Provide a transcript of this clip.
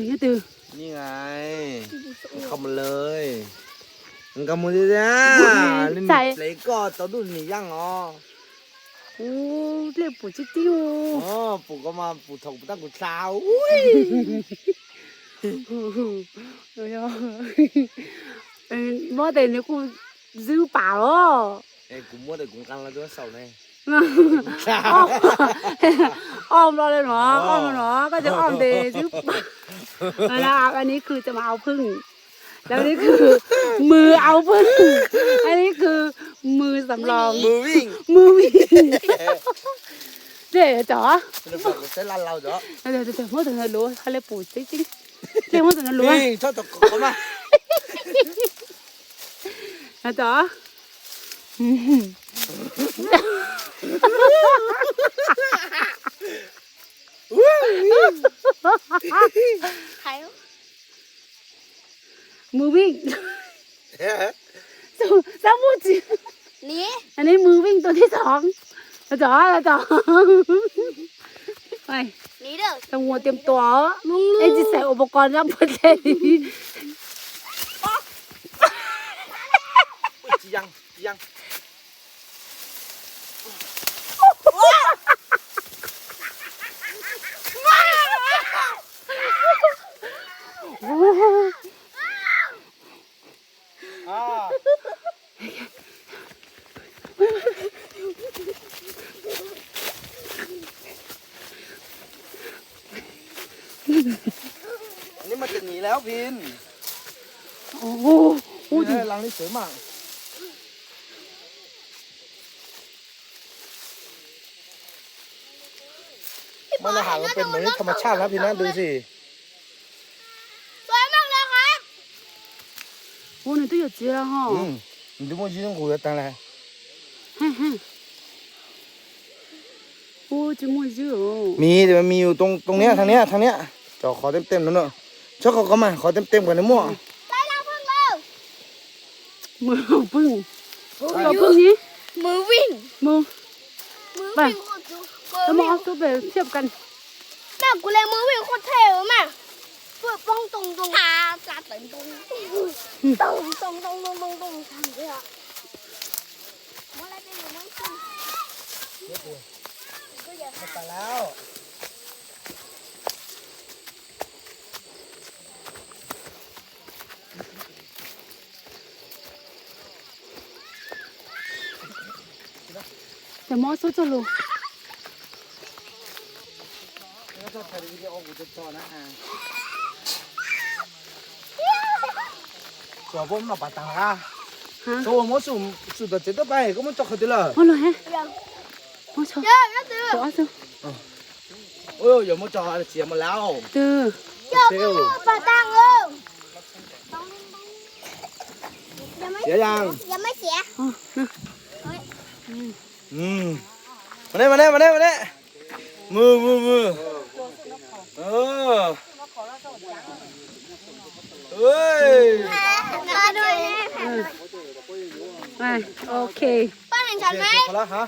ตื่นอย่าตื่นนี่ไงเข้ามาเลยมึงกำมือดิจ้านี่เล็กก็ตัวดูนี่ยังอ๋อโอ้เรียกปู่จิ๊จิ้วอ๋อปู่ก็มาปู่ถกปู่ตั้งกูสาว อุ้ยเอ้ยเออบ่แต่เนี่ยกูซื้อเปล่าอะเอ้กูมัวแต่กูกันแล้วด้วยเสาเนี่ยอ้อมเราเลยเนาะอ้อมเราเนาะก็จะอ้อมเดย์ซื้อเปล่านะครับอันนี้คือจะมาเอาพึ่ง แล้วนี่คือ มือเอาพึ่ง อันนี้คือมือสำรอง มือวิ่งมือวิ่งเดี๋ยวจ๋อจะบอกกูเส้นลันเราเนาะเดี๋ยวเดี๋ยวเดี๋ยวมื่อถึงจะรู้เขาเลยปู่จริงจริงเรียกมื่อถึงจะรู้วิ่งชอบตะโกนมานะจ๋อ ใครมือวิ่งสู้สามมือจีนี่อันนี้มือวิ่งตัวที่สองนะจ๋อนะจ๋อไปนี่เด้อต้องหัวเตรียมตัวไอ้จีใส่อุปกรณ์รับประเทศจียังจียัง อ่าอันนี้มันจะหนีแล้วพินโอ้โหโอ้ยรังนี่สวยมาก มันอาหารมันเป็นเหมือนธรรมชาติครับพี่นะดูสิสวยมากเลยครับ โอ้นี่都有鸡了哈 อืม你都没去弄过的，当然。哼哼โอ้จิมวยจิ๋ว มีแต่มันมีอยู่ตรงตรงเนี้ยทางเนี้ยทางเนี้ยจอขอเต็มเต็มๆนั่นเนอะชอบเขาก็มาขอเต็มเต็มๆกันนะมั่ว ไปเราเพิ่งเร็ว มือเอาพึ่งเอาพึ่งนี้ มือวิ่ง มือ มือ ไป วิ่งโคตรจุมือ แล้วมา วิ่ง เอาตัวไปเทียบกัน แม่กูเลยมือวิ่งโคตรเท่เลยแม่เพื่อป้องตรงตรงตา ตาตึงตรงตรงตรงตรงตรงตรงตรงทำเลยอะว่าอะไรเป็นอย่างนั้นก็อย่าไปแล้วแต่มอสจะรู้แล้วก็ถ่ายวิดีโอกูจะจอนะฮะ ตัวผมมาปะตังอะฮะตัวผมสูงสุดแต่เจ็ดไปก็มันจอเขาดีละโอ้เหรอฮะอย่างโอ้ชอบเยอะนะตือตัวซื้อโอ้ยอย่ามาจอเสียมาแล้วตื้อเยอะตือปะตังเออยังไม่เสียยังยังไม่เสียอ๋อนะอืมมาเน่มาเน่มาเน่มาเน่มือมือมือเออเฮ้ย มาด้วย ไป โอเค ป้าเห็นฉันไหม พอแล้วฮะ